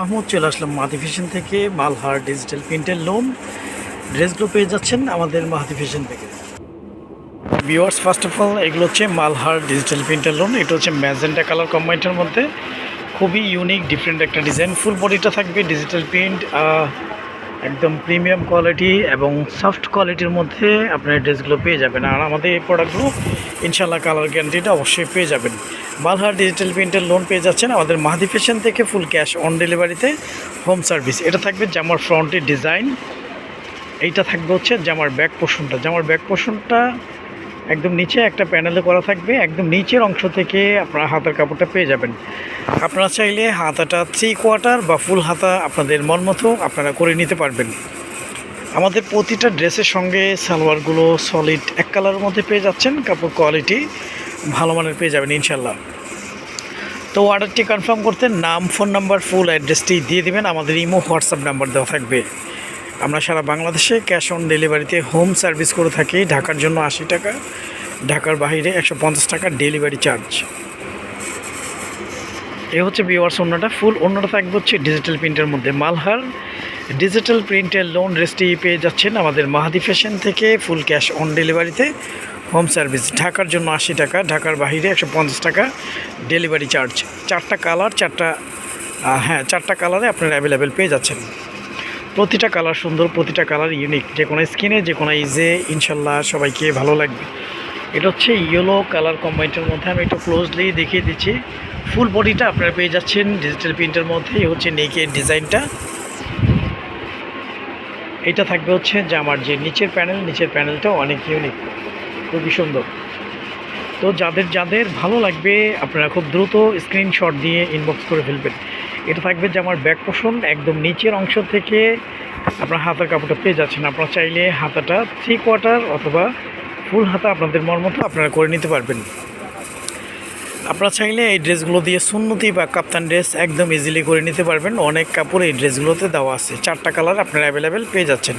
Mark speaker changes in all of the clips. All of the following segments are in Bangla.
Speaker 1: মাহমুদ, চলে আসলাম মাহাতি ফ্যাশন থেকে। মালহার ডিজিটাল প্রিন্টের লোন ড্রেসগুলো পেয়ে যাচ্ছেন আমাদের মাহাতি ফ্যাশন থেকে। ভিওয়ার্স ফার্স্ট অফ অল এগুলো হচ্ছে মালহার ডিজিটাল প্রিন্টের লোন এটা হচ্ছে ম্যাজেন্টা কালার কম্বাইনটার মধ্যে। খুবই ইউনিক ডিফারেন্ট একটা ডিজাইন ফুল বডিটা থাকবে ডিজিটাল প্রিন্ট একদম প্রিমিয়াম কোয়ালিটি এবং সফট কোয়ালিটির মধ্যে আপনার ড্রেসগুলো পেয়ে যাবেন। আর আমাদের এই প্রোডাক্টগুলো ইনশাল্লাহ কালার গ্যারান্টিটা অবশ্যই পেয়ে যাবেন। বালহার ডিজিটাল প্রিন্টের লোন পেয়ে যাচ্ছেন আমাদের মাহাদি ফ্যাশন থেকে ফুল ক্যাশ অন ডেলিভারিতে হোম সার্ভিস এটা থাকবে জামার ফ্রন্টের ডিজাইন এইটা থাকবে হচ্ছে জামার ব্যাক পোর্শনটা জামার ব্যাক পোর্শনটা একদম নিচে একটা প্যানেলে করা থাকবে, একদম নিচের অংশ থেকে আপনারা হাতার কাপড়টা পেয়ে যাবেন। আপনারা চাইলে হাতাটা থ্রি কোয়ার্টার বা ফুল হাতা আপনাদের মন মতো আপনারা করে নিতে পারবেন। আমাদের প্রতিটা ড্রেসের সঙ্গে সালোয়ারগুলো সলিড এক কালারের মধ্যে পেয়ে যাচ্ছেন, কাপড় কোয়ালিটি ভালো মানের পেয়ে যাবেন ইনশাল্লাহ তো অর্ডারটি কনফার্ম করতে নাম ফোন নাম্বার ফুল অ্যাড্রেসটি দিয়ে দেবেন, আমাদের ইমো, হোয়াটসঅ্যাপ নাম্বার দেওয়া থাকবে। আমরা সারা বাংলাদেশে ক্যাশ অন ডেলিভারিতে হোম সার্ভিস করে থাকি। ঢাকার জন্য আশি টাকা, ঢাকার বাহিরে একশো পঞ্চাশ টাকা ডেলিভারি চার্জ। এ হচ্ছে বিওয়ার্স অন্যটা ফুল অন্যটা থাকবে হচ্ছে ডিজিটাল প্রিন্টের মধ্যে। মালহার ডিজিটাল প্রিন্টের লোন রেসটি পেয়ে যাচ্ছেন আমাদের মাহাদি ফ্যাশন থেকে ফুল ক্যাশ অন ডেলিভারিতে হোম সার্ভিস ঢাকার জন্য আশি টাকা, ঢাকার বাইরে একশো পঞ্চাশ টাকা ডেলিভারি চার্জ চারটা কালার চারটা হ্যাঁ চারটা কালারে আপনারা অ্যাভেলেবেল পেয়ে যাচ্ছেন। প্রতিটা কালার সুন্দর, প্রতিটা কালার ইউনিক যে কোনো স্কিনে যে কোনো ইজে ইনশাল্লাহ সবাইকে ভালো লাগবে। এটা হচ্ছে ইয়েলো কালার কম্বাইনটার মধ্যে আমি একটু ক্লোজলি দেখিয়ে দিচ্ছি। ফুল বডিটা আপনারা পেয়ে যাচ্ছেন ডিজিটাল প্রিন্টের মধ্যে হচ্ছে নেকের ডিজাইনটা এটা থাকবে হচ্ছে যে আমার যে নিচের প্যানেল নিচের প্যানেলটা অনেক ইউনিক খুবই সুন্দর। তো যাদের যাদের ভালো লাগবে, আপনারা খুব দ্রুত স্ক্রিনশট দিয়ে ইনবক্স করে ফেলবেন। এটা থাকবে যে আমার ব্যাক পোষণ একদম নিচের অংশ থেকে আপনার হাতার কাপড়টা পেয়ে যাচ্ছেন। আপনারা চাইলে হাতাটা থ্রি কোয়ার্টার অথবা ফুল হাতা আপনাদের মন মতো আপনারা করে নিতে পারবেন। আপনারা চাইলে এই ড্রেসগুলো দিয়ে সুন্নতি বা কাপ্তান ড্রেস একদম ইজিলি করে নিতে পারবেন। অনেক কাপড় এই ড্রেসগুলোতে দেওয়া আছে। চারটা কালার আপনারা অ্যাভেলেবেল পেয়ে যাচ্ছেন।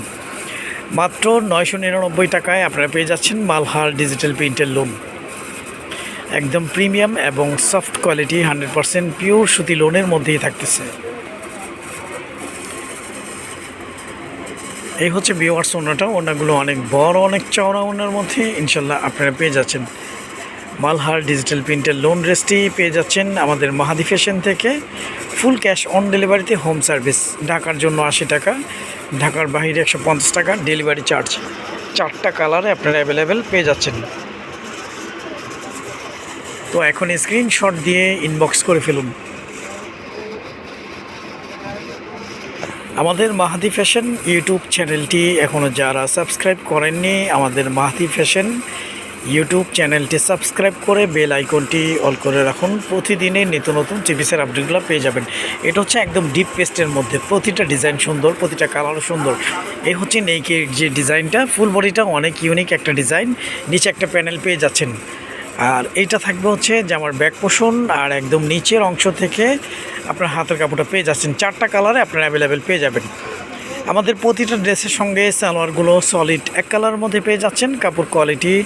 Speaker 1: মাত্র নয়শো নিরানব্বই টাকায় আপনারা পেয়ে যাচ্ছেন মালহার ডিজিটাল প্রিন্টের লোন একদম প্রিমিয়াম এবং soft quality, hundred percent pure সুতি লোনের মধ্যেই থাকতেছে। এই হচ্ছে বিওয়ার্স ওনাটা। ওনাগুলো অনেক বড়, অনেক চওড়া ওনার মধ্যে। ইনশাল্লাহ আপনারা পেয়ে যাচ্ছেন। মালহার ডিজিটাল প্রিন্টের লোন ড্রেসটি পেয়ে যাচ্ছেন আমাদের মাহাদি ফ্যাশন থেকে। ফুল ক্যাশ অন ডেলিভারিতে হোম সার্ভিস ঢাকার জন্য আশি টাকা, ঢাকার বাইরে একশো টাকা ডেলিভারি চার্জ চারটা কালারে আপনারা অ্যাভেলেবেল পেয়ে যাচ্ছেন। তো এখন স্ক্রিনশট দিয়ে ইনবক্স করে ফেলুন। আমাদের মাহাদি ফ্যাশন ইউটিউব চ্যানেলটি এখনও যারা সাবস্ক্রাইব করেননি, আমাদের মাহাদি ফ্যাশন ইউটিউব চ্যানেলটি সাবস্ক্রাইব করে বেল আইকনটি অল করে রাখুন। প্রতিদিনের নিত্য নতুন চিপিসের আপডেটগুলো পেয়ে যাবেন। এটা হচ্ছে একদম ডিপ পেস্টের মধ্যে। প্রতিটা ডিজাইন সুন্দর, প্রতিটা কালারও সুন্দর। এই হচ্ছে নেইকের যে ডিজাইনটা ফুল বডিটা অনেক ইউনিক একটা ডিজাইন নিচে একটা প্যানেল পেয়ে যাচ্ছেন। আর এইটা থাকবে হচ্ছে যে আমার ব্যাক পোষণ আর একদম নিচের অংশ থেকে আপনার হাতের কাপড়টা পেয়ে যাচ্ছেন। চারটা কালারে আপনারা অ্যাভেলেবেল পেয়ে যাবেন। আমাদের প্রতিটা ড্রেসের সঙ্গে সালোয়ারগুলো সলিড এক কালারের মধ্যে পেয়ে যাচ্ছেন। কাপড় কোয়ালিটি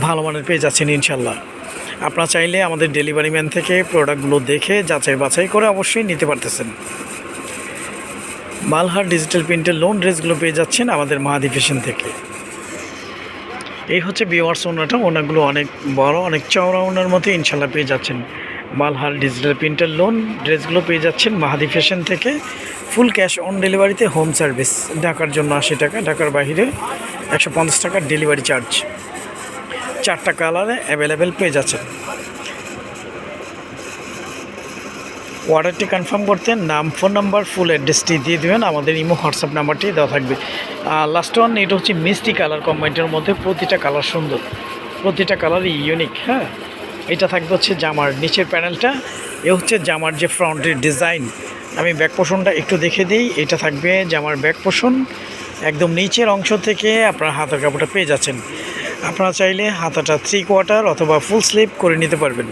Speaker 1: ভালো মানের পেয়ে যাচ্ছেন ইনশাল্লাহ আপনারা চাইলে আমাদের ডেলিভারি ম্যান থেকে প্রোডাক্টগুলো দেখে যাচাই বাছাই করে অবশ্যই নিতে পারতেছেন। মালহার ডিজিটাল প্রিন্টের লোন ড্রেসগুলো পেয়ে যাচ্ছেন আমাদের মাহাদি ফ্যাশন থেকে। এই হচ্ছে বিওয়ার্স ওনাটা। ওনাগুলো অনেক বড়, অনেক চওড়া ওনার মতো ইনশাল্লাহ পেয়ে যাচ্ছেন। মালহার ডিজিটাল প্রিন্টার লোন ড্রেসগুলো পেয়ে যাচ্ছেন মাহাদি ফ্যাশন থেকে। ফুল ক্যাশ অন ডেলিভারিতে হোম সার্ভিস ঢাকার জন্য আশি টাকা, ঢাকার বাহিরে একশো পঞ্চাশ টাকার ডেলিভারি চার্জ চারটা কালারে অ্যাভেলেবেল পেয়ে যাচ্ছেন। অর্ডারটি কনফার্ম করতে নাম, ফোন নাম্বার, ফুল অ্যাড্রেসটি দিয়ে দেবেন। আমাদের ইমো, হোয়াটসঅ্যাপ নাম্বারটি দেওয়া থাকবে। লাস্ট ওয়ান এটা হচ্ছে মিষ্টি কালার কম্বাইনটার মধ্যে প্রতিটা কালার সুন্দর। প্রতিটা কালারই ইউনিক হ্যাঁ? এটা থাকবে হচ্ছে জামার নিচের প্যানেলটা। এ হচ্ছে জামার যে ফ্রন্টের ডিজাইন আমি ব্যাক পোষণটা একটু দেখে দিই। এটা থাকবে জামার ব্যাক পোষণ একদম নিচের অংশ থেকে আপনার হাতের কাপড়টা পেয়ে যাচ্ছেন। আপনারা চাইলে হাতাটা থ্রি কোয়ার্টার অথবা ফুল স্লিপ করে নিতে পারবেন।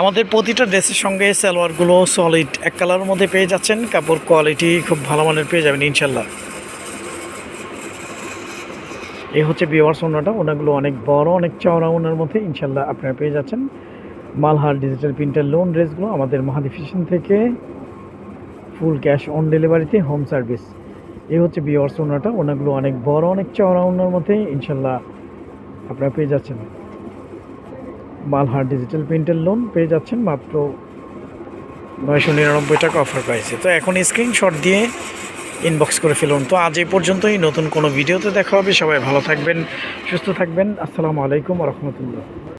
Speaker 1: আমাদের প্রতিটা ড্রেসের সঙ্গে সালোয়ারগুলো সলিড এক কালারের মধ্যে পেয়ে যাচ্ছেন। কাপড় কোয়ালিটি খুব ভালো মানের পেয়ে যাবেন ইনশাল্লাহ এই হচ্ছে বিওয়ার্স ওনাটা। ওনাগুলো অনেক বড়, অনেক চওড়া ওনার মধ্যে ইনশাল্লাহ আপনারা পেয়ে যাচ্ছেন। মালহার ডিজিটাল প্রিন্টার লোন ড্রেসগুলো আমাদের মাহাদি ফ্যাশন থেকে ফুল ক্যাশ অন ডেলিভারিতে হোম সার্ভিস এই হচ্ছে বিওয়ার্স ওনাটা। ওনাগুলো অনেক বড়, অনেক চওড়া ওনার মধ্যে ইনশাল্লাহ আপনারা পেয়ে যাচ্ছেন। মালহার ডিজিটাল প্রিন্টের লোন পেয়ে যাচ্ছেন মাত্র নয়শো নিরানব্বই টাকা অফার প্রাইসে তো এখন স্ক্রিনশট দিয়ে ইনবক্স করে ফেলুন। তো আজ এই পর্যন্তই। নতুন কোনো ভিডিওতে দেখা হবে। সবাই ভালো থাকবেন, সুস্থ থাকবেন। আসসালামু আলাইকুম রহমতুল্লাহ।